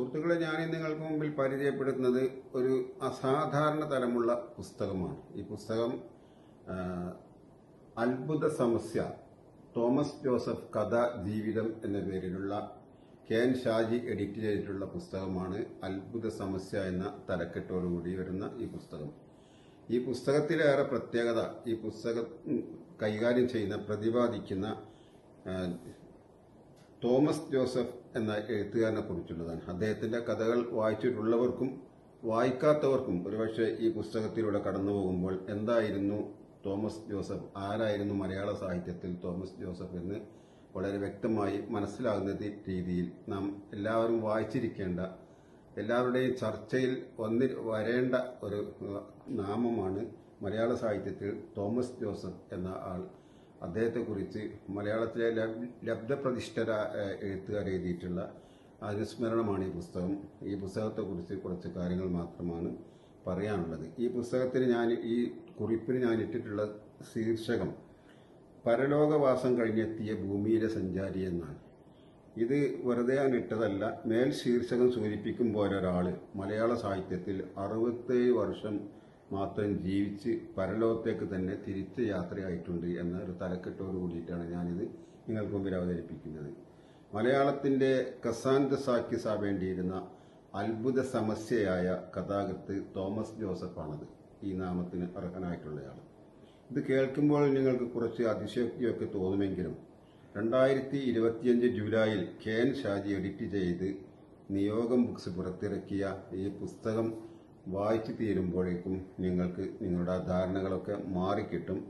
സുഹൃത്തുക്കളെ ഞാൻ നിങ്ങൾക്ക് മുമ്പിൽ പരിചയപ്പെടുത്തുന്നത് ഒരു അസാധാരണ തരമുള്ള പുസ്തകമാണ്. ഈ പുസ്തകം അത്ഭുത സമസ്യ തോമസ് ജോസഫ് കഥ ജീവിതം എന്ന പേരിലുള്ള കെ എൻ ഷാജി എഡിറ്റ് ചെയ്തിട്ടുള്ള പുസ്തകമാണ് അത്ഭുത സമസ്യ എന്ന തലക്കെട്ടോടുകൂടി വരുന്ന ഈ പുസ്തകം. ഈ പുസ്തകത്തിലേറെ പ്രത്യേകത ഈ പുസ്തകം കൈകാര്യം ചെയ്യുന്ന പ്രതിപാദിക്കുന്ന തോമസ് ജോസഫ് എന്ന എഴുത്തുകാരനെ കുറിച്ചുള്ളതാണ്. അദ്ദേഹത്തിന്റെ കഥകൾ വായിച്ചിട്ടുള്ളവർക്കും വായിക്കാത്തവർക്കും ഒരുപക്ഷെ ഈ പുസ്തകത്തിലൂടെ കടന്നു പോകുമ്പോൾ എന്തായിരുന്നു തോമസ് ജോസഫ്? ആരായിരുന്നു മലയാള സാഹിത്യത്തിൽ തോമസ് ജോസഫ് എന്ന് വളരെ വ്യക്തമായി മനസ്സിലാകുന്ന രീതിയിൽ നാം എല്ലാവരും വായിച്ചിരിക്കേണ്ട എല്ലാവരുടെയും ചർച്ചയിൽ വന്നി വരേണ്ട ഒരു നാമമാണ് മലയാള സാഹിത്യത്തിൽ തോമസ് ജോസഫ് എന്ന ആൾ. അദ്ദേഹത്തെക്കുറിച്ച് മലയാളത്തിലെ ലബ്- ലബ്ധപ്രതിഷ്ഠര എഴുത്തുകാർ എഴുതിയിട്ടുള്ള അനുസ്മരണമാണ് ഈ പുസ്തകം. ഈ പുസ്തകത്തെക്കുറിച്ച് കുറച്ച് കാര്യങ്ങൾ മാത്രമാണ് പറയാനുള്ളത്. ഈ പുസ്തകത്തിന് ഞാൻ ഈ കുറിപ്പിന് ഞാൻ ഇട്ടിട്ടുള്ള ശീർഷകം പരലോകവാസം കഴിഞ്ഞെത്തിയ ഭൂമിയിലെ സഞ്ചാരി എന്നാണ്. ഇത് വെറുതെ ഞാൻ ഇട്ടതല്ല മേൽ ശീർഷകം സൂചിപ്പിക്കുമ്പോൾ ഒരാൾ മലയാള സാഹിത്യത്തിൽ അറുപത്തേഴ് വർഷം മാത്രം ജീവിച്ച് പരലോകത്തേക്ക് തന്നെ തിരിച്ച് യാത്രയായിട്ടുണ്ട് എന്നൊരു തലക്കെട്ടോട് കൂടിയിട്ടാണ് ഞാനിത് നിങ്ങൾക്ക് മുമ്പിൽ അവതരിപ്പിക്കുന്നത്. മലയാളത്തിന്റെ കസാന്ത സാക്കിസ വേണ്ടിയിരുന്ന അത്ഭുത സമസ്യയായ കഥാകൃത്ത് തോമസ് ജോസഫാണത്. ഈ നാമത്തിന് അർഹനായിട്ടുള്ളയാൾ ഇത് കേൾക്കുമ്പോൾ നിങ്ങൾക്ക് കുറച്ച് അതിശയോക്തിയൊക്കെ തോന്നുമെങ്കിലും രണ്ടായിരത്തി ഇരുപത്തിയഞ്ച് ജൂലൈയിൽ കെ എൻ ഷാജി എഡിറ്റ് ചെയ്ത് നിയോഗം ബുക്സ് പുറത്തിറക്കിയ ഈ പുസ്തകം വായിച്ചു തീരുമ്പോഴേക്കും നിങ്ങൾക്ക് നിങ്ങളുടെ ധാരണകളൊക്കെ മാറിക്കിട്ടും.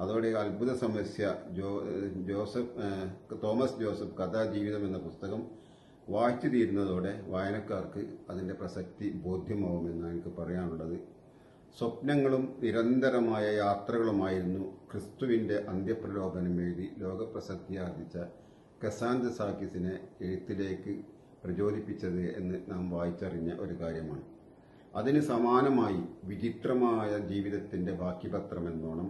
അതോടെ അത്ഭുത സമസ്യ ജോ ജോസഫ് തോമസ് ജോസഫ് കഥാജീവിതം എന്ന പുസ്തകം വായിച്ചു തീരുന്നതോടെ വായനക്കാർക്ക് അതിന്റെ പ്രസക്തി ബോധ്യമാവുമെന്നാണ് എനിക്ക് പറയാനുള്ളത്. സ്വപ്നങ്ങളും നിരന്തരമായ യാത്രകളുമായിരുന്നു ക്രിസ്തുവിന്റെ അന്ത്യപ്രലോഭനം എഴുതി ലോകപ്രസക്തി ആർജിച്ച കസാന്ത് സാക്കിസിനെ എഴുത്തിലേക്ക് പ്രചോദിപ്പിച്ചത് എന്ന് നാം വായിച്ചറിഞ്ഞ ഒരു കാര്യമാണ്. അതിന് സമാനമായി വിചിത്രമായ ജീവിതത്തിന്റെ ബാക്കിപത്രം എന്നോണം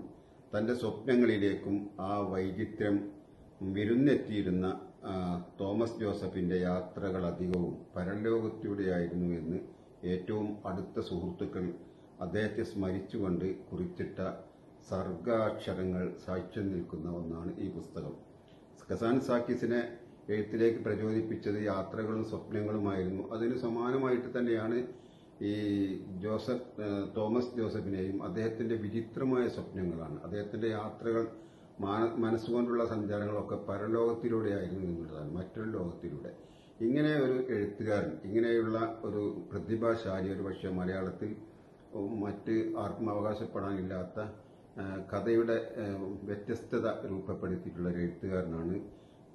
തന്റെ സ്വപ്നങ്ങളിലേക്കും ആ വൈചിത്രം വിരുന്നെത്തിയിരുന്ന തോമസ് ജോസഫിന്റെ യാത്രകൾ അധികവും പരലോകത്തിലൂടെയായിരുന്നു എന്ന് ഏറ്റവും അടുത്ത സുഹൃത്തുക്കൾ അദ്ദേഹത്തെ സ്മരിച്ചുകൊണ്ട് കുറിച്ചിട്ട സർഗാക്ഷരങ്ങൾ സാക്ഷ്യം നിൽക്കുന്ന ഒന്നാണ് ഈ പുസ്തകം. ഖസാൻ സാക്കിസിനെ എഴുത്തിലേക്ക് പ്രചോദിപ്പിച്ചത് യാത്രകളും സ്വപ്നങ്ങളുമായിരുന്നു. അതിന് സമാനമായിട്ട് തന്നെയാണ് ഈ ജോസഫ് തോമസ് ജോസഫിനെയും അദ്ദേഹത്തിന്റെ വിചിത്രമായ സ്വപ്നങ്ങളാണ്. അദ്ദേഹത്തിന്റെ യാത്രകൾ മാന- മനസ്സുകൊണ്ടുള്ള സഞ്ചാരങ്ങളൊക്കെ പരലോകത്തിലൂടെയായിരുന്നു എന്നുള്ളതാണ് മറ്റൊരു ലോകത്തിലൂടെ. ഇങ്ങനെ ഒരു എഴുത്തുകാരൻ ഇങ്ങനെയുള്ള ഒരു പ്രതിഭാശാലി ഒരു പക്ഷേ മലയാളത്തിൽ മറ്റ് ആർക്കും അവകാശപ്പെടാനില്ലാത്ത കഥയുടെ വ്യത്യസ്തത രൂപപ്പെടുത്തിയിട്ടുള്ള ഒരു എഴുത്തുകാരനാണ്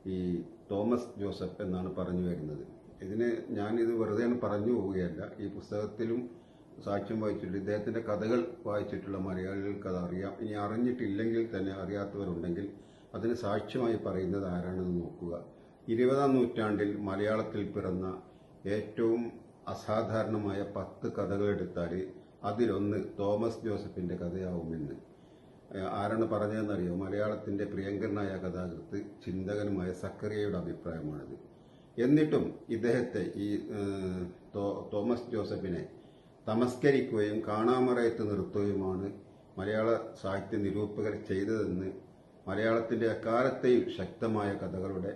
ഈ തോമസ് ജോസഫ് എന്നാണ് പറഞ്ഞു വരുന്നത്. ഇതിന് ഞാനിത് വെറുതെ പറഞ്ഞു പോവുകയല്ല. ഈ പുസ്തകത്തിലും സാക്ഷ്യം വായിച്ചിട്ടുണ്ട് ഇദ്ദേഹത്തിന്റെ കഥകൾ വായിച്ചിട്ടുള്ള മലയാളികൾക്ക് അത് അറിയാം. ഇനി അറിഞ്ഞിട്ടില്ലെങ്കിൽ തന്നെ അറിയാത്തവരുണ്ടെങ്കിൽ അതിന് സാക്ഷ്യമായി പറയുന്നത് ആരാണെന്ന് നോക്കുക. ഇരുപതാം നൂറ്റാണ്ടിൽ മലയാളത്തിൽ പിറന്ന ഏറ്റവും അസാധാരണമായ പത്ത് കഥകൾ എടുത്താൽ അതിലൊന്ന് തോമസ് ജോസഫിന്റെ കഥയാവുമെന്ന് ആരാണ് പറഞ്ഞതെന്നറിയോ? മലയാളത്തിന്റെ പ്രിയങ്കരനായ കഥാകൃത്ത് ചിന്തകനുമായ സക്കറിയയുടെ അഭിപ്രായമാണിത്. എന്നിട്ടും ഇദ്ദേഹത്തെ ഈ തോമസ് ജോസഫിനെ തമസ്കരിക്കുകയും കാണാമറയത്ത് നിർത്തുകയുമാണ് മലയാള സാഹിത്യ നിരൂപകർ ചെയ്തതെന്ന് മലയാളത്തിന്റെ അക്കാലത്തെയും ശക്തമായ കഥകളുടെ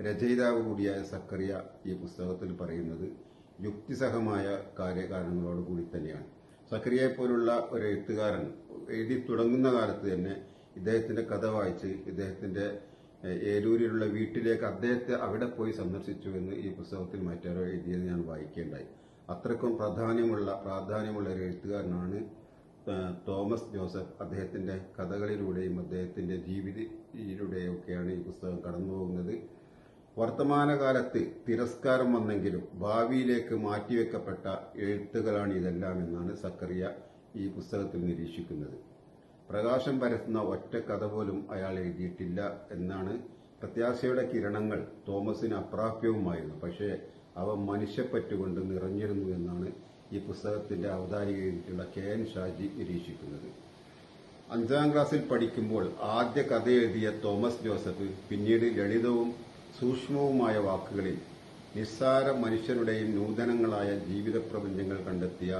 രചയിതാവ് കൂടിയായ സക്കറിയ ഈ പുസ്തകത്തിൽ പറയുന്നത് യുക്തിസഹമായ കാര്യകാരണങ്ങളോടുകൂടി തന്നെയാണ്. സക്കറിയെ പോലുള്ള ഒരു എഴുത്തുകാരൻ എഴുതി തുടങ്ങുന്ന കാലത്ത് തന്നെ ഇദ്ദേഹത്തിന്റെ കഥ വായിച്ച് ഇദ്ദേഹത്തിന്റെ ഏലൂരിലുള്ള വീട്ടിലേക്ക് അദ്ദേഹത്തെ അവിടെ പോയി സന്ദർശിച്ചു എന്ന് ഈ പുസ്തകത്തിൽ മറ്റാരോ എഴുതിയത് ഞാൻ വായിക്കേണ്ടായി. അത്രക്കും പ്രാധാന്യമുള്ള പ്രാധാന്യമുള്ള ഒരു എഴുത്തുകാരനാണ് തോമസ് ജോസഫ്. അദ്ദേഹത്തിന്റെ കഥകളിലൂടെയും അദ്ദേഹത്തിന്റെ ജീവിതയിലൂടെയും ഒക്കെയാണ് ഈ പുസ്തകം കടന്നു പോകുന്നത് വർത്തമാനകാലത്ത് തിരസ്കാരം വന്നെങ്കിലും ഭാവിയിലേക്ക് മാറ്റിവെക്കപ്പെട്ട എഴുത്തുകളാണ് ഇതെല്ലാം എന്നാണ് സക്കറിയ ഈ പുസ്തകത്തിൽ നിരീക്ഷിക്കുന്നത്. പ്രകാശം പരത്തുന്ന ഒറ്റ കഥ പോലും അയാൾ എഴുതിയിട്ടില്ല എന്നാണ് പ്രത്യാശയുടെ കിരണങ്ങൾ തോമസിന് അപ്രാപ്യവുമായിരുന്നു. പക്ഷേ അവ മനുഷ്യപ്പറ്റുകൊണ്ട് നിറഞ്ഞിരുന്നു എന്നാണ് ഈ പുസ്തകത്തിന്റെ അവതാരിക എഴുതിയിട്ടുള്ള കെ എൻ ഷാജി നിരീക്ഷിക്കുന്നത്. അഞ്ചാം ക്ലാസ്സിൽ പഠിക്കുമ്പോൾ ആദ്യ കഥ എഴുതിയ തോമസ് ജോസഫ് പിന്നീട് ലളിതവും സൂക്ഷ്മവുമായ വാക്കുകളിൽ നിസ്സാര മനുഷ്യരുടെയും നൂതനങ്ങളായ ജീവിത പ്രപഞ്ചങ്ങൾ കണ്ടെത്തിയ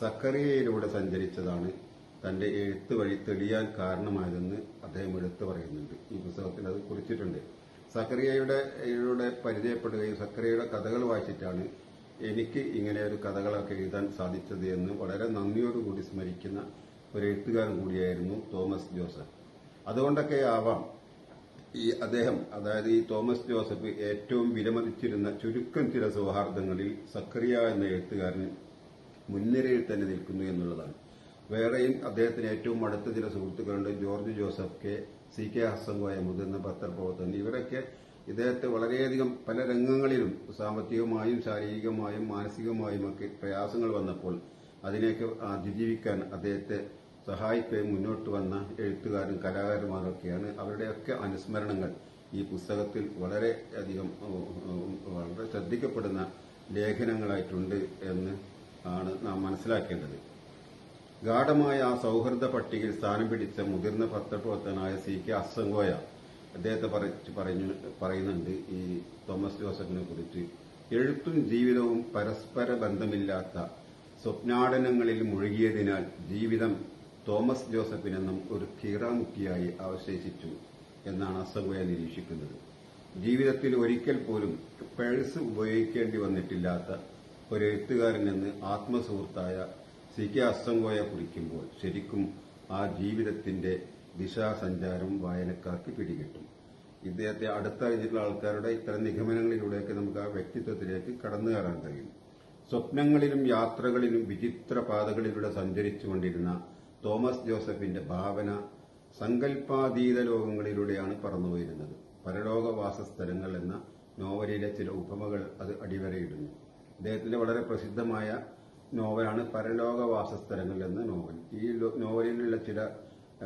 സക്കറിയയിലൂടെ സഞ്ചരിച്ചതാണ് തന്റെ എഴുത്ത് വഴി തെളിയാൻ കാരണമായതെന്ന് അദ്ദേഹം എടുത്തു പറയുന്നുണ്ട്. ഈ പുസ്തകത്തിൽ അത് കുറിച്ചിട്ടുണ്ട്. സക്കറിയയുടെ യുടെ പരിചയപ്പെടുകയും സക്കറിയയുടെ കഥകൾ വായിച്ചിട്ടാണ് എനിക്ക് ഇങ്ങനെ ഒരു കഥകളൊക്കെ എഴുതാൻ സാധിച്ചത് എന്ന് വളരെ നന്ദിയോടുകൂടി സ്മരിക്കുന്ന ഒരു എഴുത്തുകാരൻ കൂടിയായിരുന്നു തോമസ് ജോസഫ്. അതുകൊണ്ടൊക്കെ ആവാം ഈ അദ്ദേഹം അതായത് ഈ തോമസ് ജോസഫ് ഏറ്റവും വിലമതിച്ചിരുന്ന ചുരുക്കം ചില സൗഹാർദ്ദങ്ങളിൽ സക്കറിയ എന്ന എഴുത്തുകാരന് മുൻനിരയിൽ തന്നെ നിൽക്കുന്നു എന്നുള്ളതാണ്. വേറെയും അദ്ദേഹത്തിന് ഏറ്റവും അടുത്ത ചില സുഹൃത്തുക്കളുണ്ട്. George Joseph K. C. K. Hasankoya മുതിർന്ന പത്രപ്രവർത്തകൻ. ഇവരൊക്കെ ഇദ്ദേഹത്തെ വളരെയധികം പല രംഗങ്ങളിലും സാമ്പത്തികമായും ശാരീരികമായും മാനസികമായും ഒക്കെ പ്രയാസങ്ങൾ വന്നപ്പോൾ അതിനെയൊക്കെ അതിജീവിക്കാൻ അദ്ദേഹത്തെ സഹായിക്കുകയും മുന്നോട്ട് വന്ന എഴുത്തുകാരും കലാകാരന്മാരൊക്കെയാണ്. അവരുടെയൊക്കെ അനുസ്മരണങ്ങൾ ഈ പുസ്തകത്തിൽ വളരെ അധികം വളരെ ശ്രദ്ധിക്കപ്പെടുന്ന ലേഖനങ്ങളായിട്ടുണ്ട് എന്ന് ആണ് നാം മനസ്സിലാക്കേണ്ടത്. ഗാഠമായ ആ സൗഹൃദ പട്ടികയിൽ സ്ഥാനം പിടിച്ച മുതിർന്ന പത്രപ്രവർത്തകനായ സി കെ അസങ്കോയ അദ്ദേഹത്തെ പറഞ്ഞു പറയുന്നുണ്ട് ഈ തോമസ് ജോസഫിനെ കുറിച്ച്. എഴുത്തും ജീവിതവും പരസ്പര ബന്ധമില്ലാത്ത സ്വപ്നാടനങ്ങളിൽ മുഴുകിയതിനാൽ ജീവിതം തോമസ് ജോസഫിനെന്നും ഒരു കീറാമുക്കിയായി അവശേഷിച്ചു എന്നാണ് അസങ്കോയ നിരീക്ഷിക്കുന്നത്. ജീവിതത്തിൽ ഒരിക്കൽ പോലും പേഴ്സ് ഉപയോഗിക്കേണ്ടി വന്നിട്ടില്ലാത്ത ഒരു എഴുത്തുകാരനെന്ന് ആത്മസുഹൃത്തായ സി കെ കുറിക്കുമ്പോൾ ശരിക്കും ആ ജീവിതത്തിന്റെ ദിശാസഞ്ചാരം വായനക്കാർക്ക് പിടികിട്ടും. ഇദ്ദേഹത്തെ അടുത്തറിഞ്ഞിട്ടുള്ള ആൾക്കാരുടെ ഇത്തരം നിഗമനങ്ങളിലൂടെയൊക്കെ നമുക്ക് ആ വ്യക്തിത്വത്തിലേക്ക് കടന്നു കയറാൻ കഴിയും. സ്വപ്നങ്ങളിലും യാത്രകളിലും വിചിത്ര പാതകളിലൂടെ സഞ്ചരിച്ചുകൊണ്ടിരുന്ന തോമസ് ജോസഫിന്റെ ഭാവന സങ്കല്പാതീത ലോകങ്ങളിലൂടെയാണ് പറന്നുപോയിരുന്നത്. പരലോകവാസ സ്ഥലങ്ങൾ എന്ന നോവലിലെ ചില ഉപമകൾ അത് അടിവരയിടുന്നു. അദ്ദേഹത്തിന്റെ വളരെ പ്രസിദ്ധമായ നോവലാണ് പരലോകവാസ സ്ഥലങ്ങൾ എന്ന നോവൽ. ഈ നോവലിലുള്ള ചില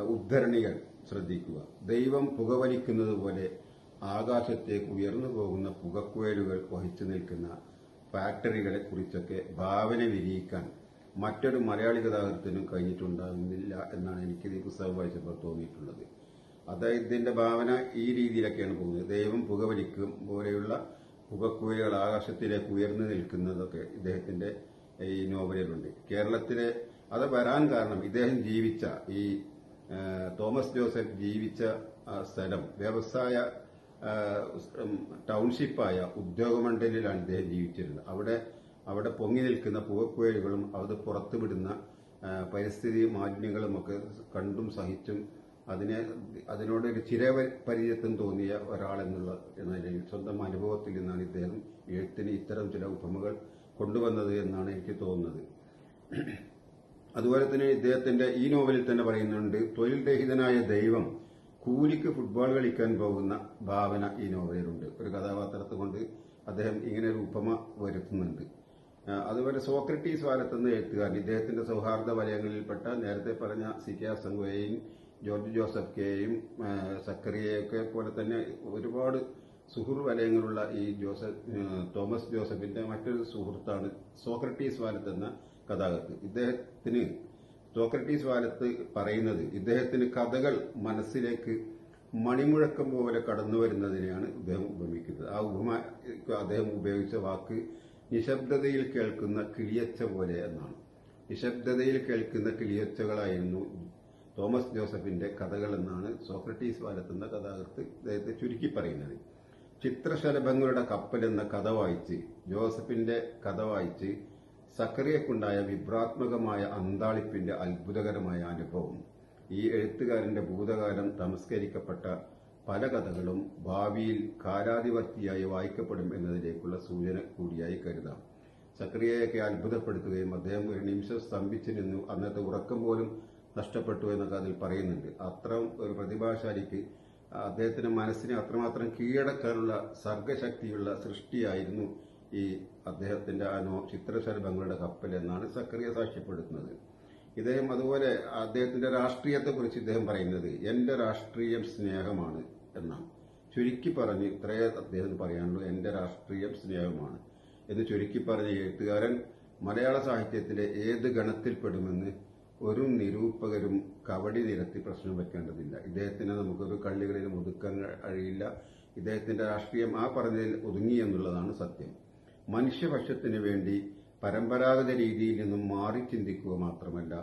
ഉദ്ധരണികൾ ശ്രദ്ധിക്കുക. ദൈവം പുകവലിക്കുന്നത് പോലെ ആകാശത്തേക്ക് ഉയർന്നു പോകുന്ന പുകക്കുഴലുകൾ വഹിച്ചു നിൽക്കുന്ന ഫാക്ടറികളെ കുറിച്ചൊക്കെ ഭാവന വിരിയിക്കാൻ മറ്റൊരു മലയാളി കഥാകൃത്തിനും കഴിഞ്ഞിട്ടുണ്ടാകുന്നില്ല എന്നാണ് എനിക്ക് ഈ പുസ്തകം വായിച്ചപ്പോൾ തോന്നിയിട്ടുള്ളത്. അതായത് ഇതിന്റെ ഭാവന ഈ രീതിയിലൊക്കെയാണ് പോകുന്നത്. ദൈവം പുകവലിക്കും പോലെയുള്ള പുകക്കുഴലുകൾ ആകാശത്തിലേക്ക് ഉയർന്നു നിൽക്കുന്നതൊക്കെ ഇദ്ദേഹത്തിന്റെ ഈ നോവലിലുണ്ട്. കേരളത്തിലെ അത് വരാൻ കാരണം ഇദ്ദേഹം ജീവിച്ച ഈ തോമസ് ജോസഫ് ജീവിച്ച സ്ഥലം വ്യവസായ ടൗൺഷിപ്പായ ഉദ്യോഗമണ്ഡലിലാണ് ഇദ്ദേഹം ജീവിച്ചിരുന്നത്. അവിടെ അവിടെ പൊങ്ങി നിൽക്കുന്ന പുകക്കുഴലുകളും അത് പുറത്തുവിടുന്ന പരിസ്ഥിതി മാലിന്യങ്ങളും ഒക്കെ കണ്ടും സഹിച്ചും അതിനെ അതിനോട് ഒരു ചിര പരിചയത്തും തോന്നിയ ഒരാളെന്നുള്ള നിലയിൽ സ്വന്തം അനുഭവത്തിൽ നിന്നാണ് ഇദ്ദേഹം എഴുത്തിന് ഇത്തരം ചില ഉപമകൾ കൊണ്ടുവന്നത് എന്നാണ് എനിക്ക് തോന്നുന്നത്. അതുപോലെ തന്നെ ഇദ്ദേഹത്തിന്റെ ഈ നോവലിൽ തന്നെ പറയുന്നുണ്ട് തൊഴിൽ രഹിതനായ ദൈവം കൂലിക്ക് ഫുട്ബോൾ കളിക്കാൻ പോകുന്ന ഭാവന ഈ നോവലിലുണ്ട്. ഒരു കഥാപാത്രത്തെ കൊണ്ട് അദ്ദേഹം ഇങ്ങനെ ഒരു ഉപമ വരുത്തുന്നുണ്ട്. അതുപോലെ സോക്രട്ടീസ് വാലത്തുന്ന എഴുത്തുകാരൻ ഇദ്ദേഹത്തിന്റെ സൗഹാർദ്ദ വലയങ്ങളിൽപ്പെട്ട നേരത്തെ പറഞ്ഞ സി കെ അസംഗോയെയും ജോർജ് ജോസഫ് കെയും സക്കറിയെയൊക്കെ പോലെ തന്നെ ഒരുപാട് സുഹൃ വലയങ്ങളുള്ള ഈ ജോസഫ് തോമസ് ജോസഫിന്റെ മറ്റൊരു സുഹൃത്താണ് സോക്രട്ടീസ് വാലത്ത് എന്ന കഥാകൃത്ത്. ഇദ്ദേഹത്തിന് സോക്രട്ടീസ് വാലത്ത് പറയുന്നത് ഇദ്ദേഹത്തിന് കഥകൾ മനസ്സിലേക്ക് മണിമുഴക്കം പോലെ കടന്നു വരുന്നതിനെയാണ് ഇദ്ദേഹം ഉപമിക്കുന്നത്. ആ ഉപമ അദ്ദേഹം ഉപയോഗിച്ച വാക്ക് നിശബ്ദതയിൽ കേൾക്കുന്ന കിളിയച്ച പോലെ എന്നാണ്. നിശബ്ദതയിൽ കേൾക്കുന്ന കിളിയച്ചകളായിരുന്നു തോമസ് ജോസഫിന്റെ കഥകൾ എന്നാണ് സോക്രട്ടീസ് വാലത്തുന്ന കഥാകൃത്ത് ഇദ്ദേഹത്തെ ചുരുക്കി പറയുന്നത്. ചിത്രശലഭങ്ങളുടെ കപ്പൽ എന്ന കഥ വായിച്ച് ജോസഫിന്റെ കഥ വായിച്ച് സക്കറിയക്കുണ്ടായ വിഭ്രാത്മകമായ അന്താളിപ്പിന്റെ അത്ഭുതകരമായ അനുഭവം. ഈ എഴുത്തുകാരന്റെ ഭൂതകാലം തമസ്കരിക്കപ്പെട്ട പല കഥകളും ഭാവിയിൽ കാലാധിപത്യയായി വായിക്കപ്പെടും എന്നതിലേക്കുള്ള സൂചന കൂടിയായി കരുതാം. സക്രിയയൊക്കെ അത്ഭുതപ്പെടുത്തുകയും അദ്ദേഹം ഒരു നിമിഷം സ്തംഭിച്ചു നിന്നു. അന്നത്തെ ഉറക്കം പോലും നഷ്ടപ്പെട്ടു എന്നൊക്കെ അതിൽ പറയുന്നുണ്ട്. അത്ര ഒരു പ്രതിഭാശാലിക്ക് അദ്ദേഹത്തിന്റെ മനസ്സിനെ അത്രമാത്രം കീഴടക്കാനുള്ള സർഗശക്തിയുള്ള സൃഷ്ടിയായിരുന്നു ഈ അദ്ദേഹത്തിന്റെ ആ നോ ചിത്രശലഭങ്ങളുടെ കപ്പൽ എന്നാണ് സക്രിയ സാക്ഷ്യപ്പെടുത്തുന്നത്. ഇദ്ദേഹം അതുപോലെ അദ്ദേഹത്തിന്റെ രാഷ്ട്രീയത്തെക്കുറിച്ച് ഇദ്ദേഹം പറയുന്നത് എന്റെ രാഷ്ട്രീയം സ്നേഹമാണ് എന്നാണ്. ചുരുക്കി പറഞ്ഞ് ഇത്രയേ അദ്ദേഹം പറയാനുള്ളൂ എന്റെ രാഷ്ട്രീയം സ്നേഹമാണ് എന്ന് ചുരുക്കി പറഞ്ഞ എഴുത്തുകാരൻ മലയാള സാഹിത്യത്തിലെ ഏത് ഗണത്തിൽപ്പെടുമെന്ന് ഒരു നിരൂപകരും കവടി നിരത്തി പ്രശ്നം വെക്കേണ്ടതില്ല. ഇദ്ദേഹത്തിന് നമുക്കൊരു കള്ളികളിൽ ഒതുക്കാൻ കഴിയില്ല. ഇദ്ദേഹത്തിന്റെ രാഷ്ട്രീയം ആ പറഞ്ഞതിൽ ഒതുങ്ങി എന്നുള്ളതാണ് സത്യം. മനുഷ്യപക്ഷത്തിനു വേണ്ടി പരമ്പരാഗത രീതിയിൽ നിന്നും മാറി ചിന്തിക്കുക മാത്രമല്ല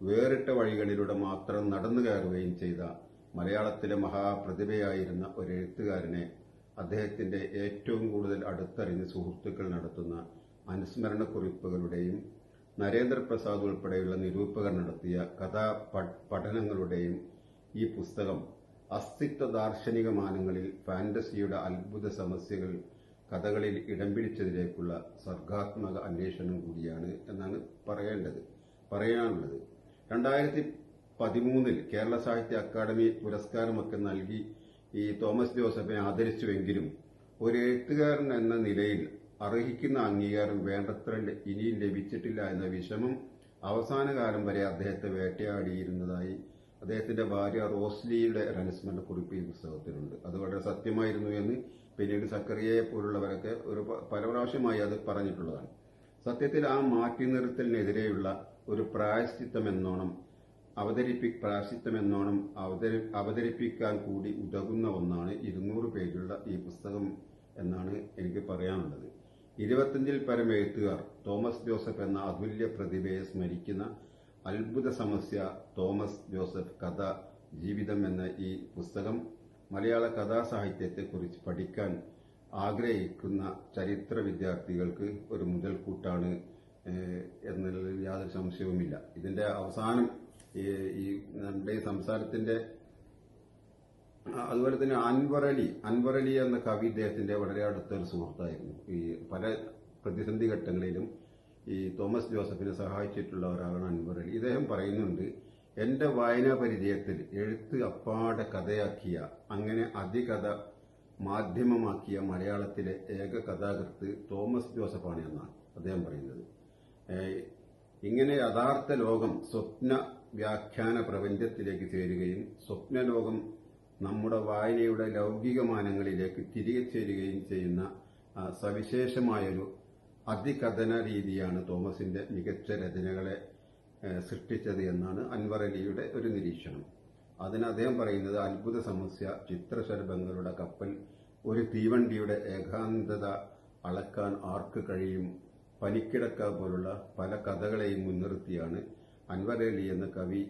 വേറിട്ട വഴികളിലൂടെ മാത്രം നടന്നു കയറുകയും ചെയ്ത മലയാളത്തിലെ മഹാപ്രതിഭയായിരുന്ന ഒരു എഴുത്തുകാരനെ അദ്ദേഹത്തിന്റെ ഏറ്റവും കൂടുതൽ അടുത്തറിഞ്ഞ് സുഹൃത്തുക്കൾ നടത്തുന്ന അനുസ്മരണ കുറിപ്പുകളുടെയും നരേന്ദ്രപ്രസാദ് ഉൾപ്പെടെയുള്ള നിരൂപകർ നടത്തിയ കഥാ പഠനങ്ങളുടെയും ഈ പുസ്തകം അസ്തിത്വ ദാർശനിക മാനങ്ങളിൽ ഫാന്റസിയുടെ അത്ഭുത സമസ്യകൾ കഥകളിൽ ഇടം പിടിച്ചതിലേക്കുള്ള സർഗാത്മക അന്വേഷണം കൂടിയാണ് എന്നാണ് പറയേണ്ടത് പറയാനുള്ളത്. രണ്ടായിരത്തി പതിമൂന്നിൽ കേരള സാഹിത്യ അക്കാദമി പുരസ്കാരമൊക്കെ നൽകി ഈ തോമസ് ജോസഫിനെ ആദരിച്ചുവെങ്കിലും ഒരു എഴുത്തുകാരൻ എന്ന നിലയിൽ അർഹിക്കുന്ന അംഗീകാരം വേണ്ടത്ര ഇനിയും ലഭിച്ചിട്ടില്ല എന്ന വിഷമം അവസാന കാലം വരെ അദ്ദേഹത്തെ വേട്ടയാടിയിരുന്നതായി അദ്ദേഹത്തിന്റെ ഭാര്യ റോസ്ലിയുടെ അനുസ്മരണ കുറിപ്പ് ഈ പുസ്തകത്തിലുണ്ട്. അത് വളരെ സത്യമായിരുന്നു എന്ന് പിന്നീട് സക്കറിയയെ പോലുള്ളവരൊക്കെ ഒരു പ- പല പ്രാവശ്യമായി അത് പറഞ്ഞിട്ടുള്ളതാണ്. സത്യത്തിൽ ആ മാറ്റി നിർത്തലിനെതിരെയുള്ള ഒരു പ്രായശ്ചിത്തം എന്നോണം അവതരിപ്പി പ്രായശ്ചിത്തം എന്നോണം അവതരി അവതരിപ്പിക്കാൻ കൂടി ഉതകുന്ന ഒന്നാണ് ഇരുന്നൂറ് പേജുള്ള ഈ പുസ്തകം എന്നാണ് എനിക്ക് പറയാനുള്ളത്. ഇരുപത്തിയഞ്ചിൽ പരം എഴുത്തുകാർ തോമസ് ജോസഫ് എന്ന അതുല്യ പ്രതിഭയെ സ്മരിക്കുന്ന അത്ഭുത സമസ്യ തോമസ് ജോസഫ് കഥ ജീവിതം എന്ന ഈ പുസ്തകം മലയാള കഥാസാഹിത്യത്തെക്കുറിച്ച് പഠിക്കാൻ ആഗ്രഹിക്കുന്ന ചരിത്ര വിദ്യാർത്ഥികൾക്ക് ഒരു മുതൽക്കൂട്ടാണ് എന്നതിൽ യാതൊരു സംശയവുമില്ല. ഇതിന്റെ അവസാനം ഈ നമ്മുടെ സംസാരത്തിന്റെ അതുപോലെ തന്നെ അൻവർ അലി അൻവർ എന്ന കവി ഇദ്ദേഹത്തിന്റെ വളരെ അടുത്തൊരു സുഹൃത്തായിരുന്നു. ഈ പല പ്രതിസന്ധി ഘട്ടങ്ങളിലും ഈ തോമസ് ജോസഫിനെ സഹായിച്ചിട്ടുള്ള ഒരാളാണ് അൻവർ ഇദ്ദേഹം പറയുന്നുണ്ട് എന്റെ വായനാ പരിചയത്തിൽ എഴുത്ത് അപ്പാടെ കഥയാക്കിയ അങ്ങനെ അതികഥ മാധ്യമമാക്കിയ മലയാളത്തിലെ ഏക കഥാകൃത്ത് തോമസ് ജോസഫാണ് എന്നാണ് അദ്ദേഹം പറയുന്നത്. ഇങ്ങനെ യഥാർത്ഥ ലോകം സ്വപ്ന വ്യാഖ്യാന പ്രപഞ്ചത്തിലേക്ക് ചേരുകയും സ്വപ്നലോകം നമ്മുടെ വായനയുടെ ലൗകികമാനങ്ങളിലേക്ക് തിരികെ ചേരുകയും ചെയ്യുന്ന സവിശേഷമായൊരു അതികഥന രീതിയാണ് തോമസിന്റെ മികച്ച രചനകളെ സൃഷ്ടിച്ചത് എന്നാണ് അൻവർ അലിയുടെ ഒരു നിരീക്ഷണം. അതിന് അദ്ദേഹം പറയുന്നത് അത്ഭുത സമസ്യ ചിത്രശലഭങ്ങളുടെ കപ്പൽ ഒരു തീവണ്ടിയുടെ ഏകാന്തത അളക്കാൻ ആർക്ക് കഴിയും? പനിക്കിടക്ക പോലുള്ള പല കഥകളെയും മുൻനിർത്തിയാണ് അൻവർ എന്ന കവി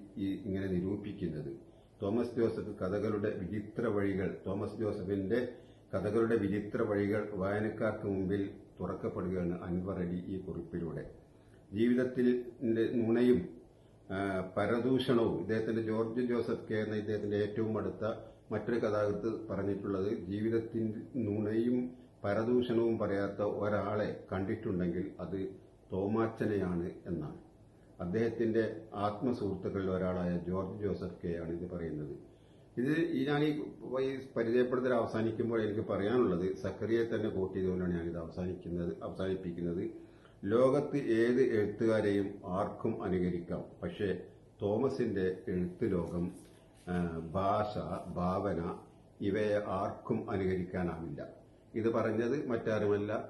ഇങ്ങനെ നിരൂപിക്കുന്നത്. തോമസ് ജോസഫ് കഥകളുടെ വിചിത്ര വഴികൾ തോമസ് ജോസഫിന്റെ കഥകളുടെ വിചിത്ര വഴികൾ വായനക്കാർക്ക് മുമ്പിൽ തുറക്കപ്പെടുകയാണ് അൻവർ അലി ഈ കുറിപ്പിലൂടെ. ജീവിതത്തിൽ നുണയും പരദൂഷണവും ഇദ്ദേഹത്തിന്റെ ജോർജ് ജോസഫ് കെ എന്ന ഇദ്ദേഹത്തിന്റെ ഏറ്റവും അടുത്ത മറ്റൊരു കഥാകൃത്ത് പറഞ്ഞിട്ടുള്ളത് ജീവിതത്തിൽ നുണയും പരദൂഷണവും പറയാത്ത ഒരാളെ കണ്ടിട്ടുണ്ടെങ്കിൽ അത് തോമാച്ചനെയാണ് എന്നാണ്. അദ്ദേഹത്തിന്റെ ആത്മസുഹൃത്തുക്കളിൽ ഒരാളായ ജോർജ് ജോസഫ് കെ ആണ് ഇത് പറയുന്നത്. ഇത് ഈ ഞാൻ ഈ പരിചയപ്പെടുത്തൽ അവസാനിക്കുമ്പോൾ എനിക്ക് പറയാനുള്ളത് സക്കറിയെ തന്നെ കോട്ട് ചെയ്തുകൊണ്ടാണ് ഞാനിത് അവസാനിക്കുന്നത് അവസാനിപ്പിക്കുന്നത്. ലോകത്ത് ഏത് എഴുത്തുകാരെയും ആർക്കും അനുകരിക്കാം. പക്ഷേ തോമസിന്റെ എഴുത്ത് ലോകം ഭാഷ ഭാവന ഇവയെ ആർക്കും അനുകരിക്കാനാവില്ല. ഇത് പറഞ്ഞത് മറ്റാരുമല്ല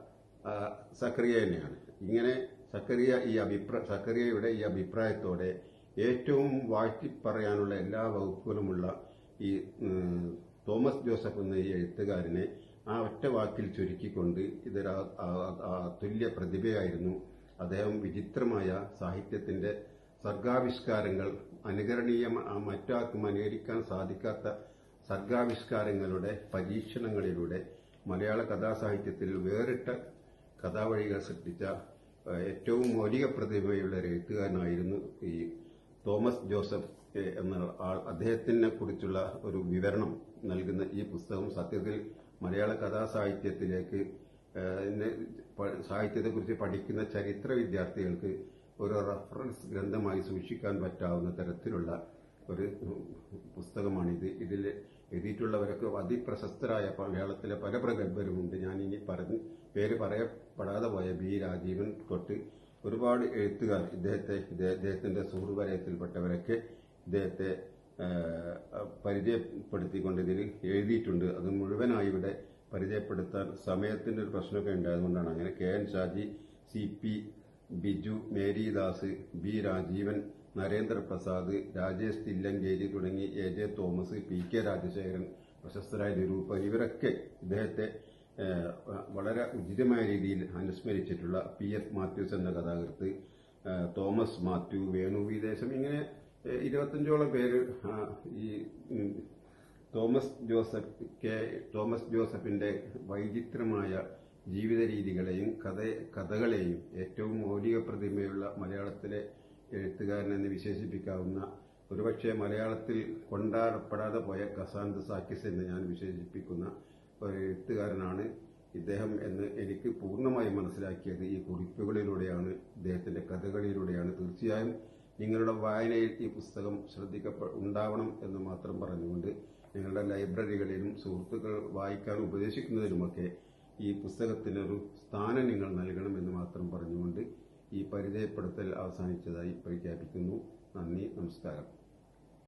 സക്രിയ തന്നെയാണ്. ഇങ്ങനെ സക്കറിയ ഈ അഭിപ്രായ സക്കറിയയുടെ ഈ അഭിപ്രായത്തോടെ ഏറ്റവും വാഴ്ത്തി പറയാനുള്ള എല്ലാ വകുപ്പുകളുമുള്ള ഈ തോമസ് ജോസഫ് എന്ന ഈ എഴുത്തുകാരനെ ആ ഒറ്റ വാക്കിൽ ചുരുക്കിക്കൊണ്ട് ഇതൊരു തുല്യ പ്രതിഭയായിരുന്നു. അദ്ദേഹം വിചിത്രമായ സാഹിത്യത്തിന്റെ സർഗാവിഷ്കാരങ്ങൾ അനുകരണീയ മറ്റാർക്കും അനുകരിക്കാൻ സാധിക്കാത്ത സർഗാവിഷ്കാരങ്ങളുടെ പരീക്ഷണങ്ങളിലൂടെ മലയാള കഥാസാഹിത്യത്തിൽ വേറിട്ട കഥാവഴികൾ സൃഷ്ടിച്ച ഏറ്റവും മൗലിക പ്രതിഭയുള്ള ഒരു എഴുത്തുകാരനായിരുന്നു ഈ തോമസ് ജോസഫ് എന്ന ആൾ. അദ്ദേഹത്തിനെ കുറിച്ചുള്ള ഒരു വിവരണം നൽകുന്ന ഈ പുസ്തകം സത്യത്തിൽ മലയാള കഥാസാഹിത്യത്തിലേക്ക് സാഹിത്യത്തെക്കുറിച്ച് പഠിക്കുന്ന ചരിത്ര വിദ്യാർത്ഥികൾക്ക് ഒരു റഫറൻസ് ഗ്രന്ഥമായി സൂക്ഷിക്കാൻ പറ്റാവുന്ന തരത്തിലുള്ള ഒരു പുസ്തകമാണിത് ഇതിൽ എഴുതിയിട്ടുള്ളവരൊക്കെ അതിപ്രശസ്തരായ മലയാളത്തിലെ പല പ്രഗത്ഭരുമുണ്ട്. ഞാനിനി പറഞ്ഞ് പേര് പറയപ്പെടാതെ പോയ ബി. രാജീവൻ തൊട്ട് ഒരുപാട് എഴുത്തുകാർ ഇദ്ദേഹത്തെ ഇദ്ദേ- ഇദ്ദേഹത്തിന്റെ സുഹൃവലയത്തിൽപ്പെട്ടവരൊക്കെ ഇദ്ദേഹത്തെ പരിചയപ്പെടുത്തിക്കൊണ്ട് ഇതിൽ എഴുതിയിട്ടുണ്ട്. അത് മുഴുവനായി ഇവിടെ പരിചയപ്പെടുത്താൻ സമയത്തിന്റെ ഒരു പ്രശ്നമൊക്കെ ഉണ്ടായതുകൊണ്ടാണ്. അങ്ങനെ K. N. Shaji C. P Biju Marydas B. Rajeevan Narendraprasad Rajesh Thillankeri തുടങ്ങി A J Thomas P K Rajasekharan പ്രശസ്തരായ നിരൂപകർ ഇവരൊക്കെ ഇദ്ദേഹത്തെ വളരെ ഉചിതമായ രീതിയിൽ അനുസ്മരിച്ചിട്ടുള്ള പി എഫ് മാത്യൂസ് എന്ന കഥാകൃത്ത് തോമസ് മാത്യു വേണു വിദേശം ഇങ്ങനെ ഇരുപത്തഞ്ചോളം പേര് ഈ തോമസ് ജോസഫ് കെ തോമസ് ജോസഫിന്റെ വൈചിത്രമായ ജീവിത രീതികളെയും കഥ കഥകളെയും ഏറ്റവും മൗലിക പ്രതിമയുള്ള മലയാളത്തിലെ എഴുത്തുകാരനെന്ന് വിശേഷിപ്പിക്കാവുന്ന ഒരുപക്ഷെ മലയാളത്തിൽ കൊണ്ടാടപ്പെടാതെ പോയ കസാന്ത് സാക്കിസ് എന്ന് ഞാൻ വിശേഷിപ്പിക്കുന്ന ഒരു എഴുത്തുകാരനാണ് ഇദ്ദേഹം എന്ന് എനിക്ക് പൂർണമായി മനസ്സിലാക്കിയത് ഈ കുറിപ്പുകളിലൂടെയാണ് ഇദ്ദേഹത്തിന്റെ കഥകളിലൂടെയാണ്. തീർച്ചയായും നിങ്ങളുടെ വായനയിൽ ഈ പുസ്തകം ശ്രദ്ധിക്കപ്പെ ഉണ്ടാവണം എന്ന് മാത്രം പറഞ്ഞുകൊണ്ട് നിങ്ങളുടെ ലൈബ്രറികളിലും സുഹൃത്തുക്കൾ വായിക്കാൻ ഉപദേശിക്കുന്നതിലുമൊക്കെ ഈ പുസ്തകത്തിനൊരു സ്ഥാനം നിങ്ങൾ നൽകണമെന്ന് മാത്രം പറഞ്ഞുകൊണ്ട് ഈ പരിചയപ്പെടുത്തൽ അവസാനിച്ചതായി പ്രഖ്യാപിക്കുന്നു. നന്ദി നമസ്കാരം.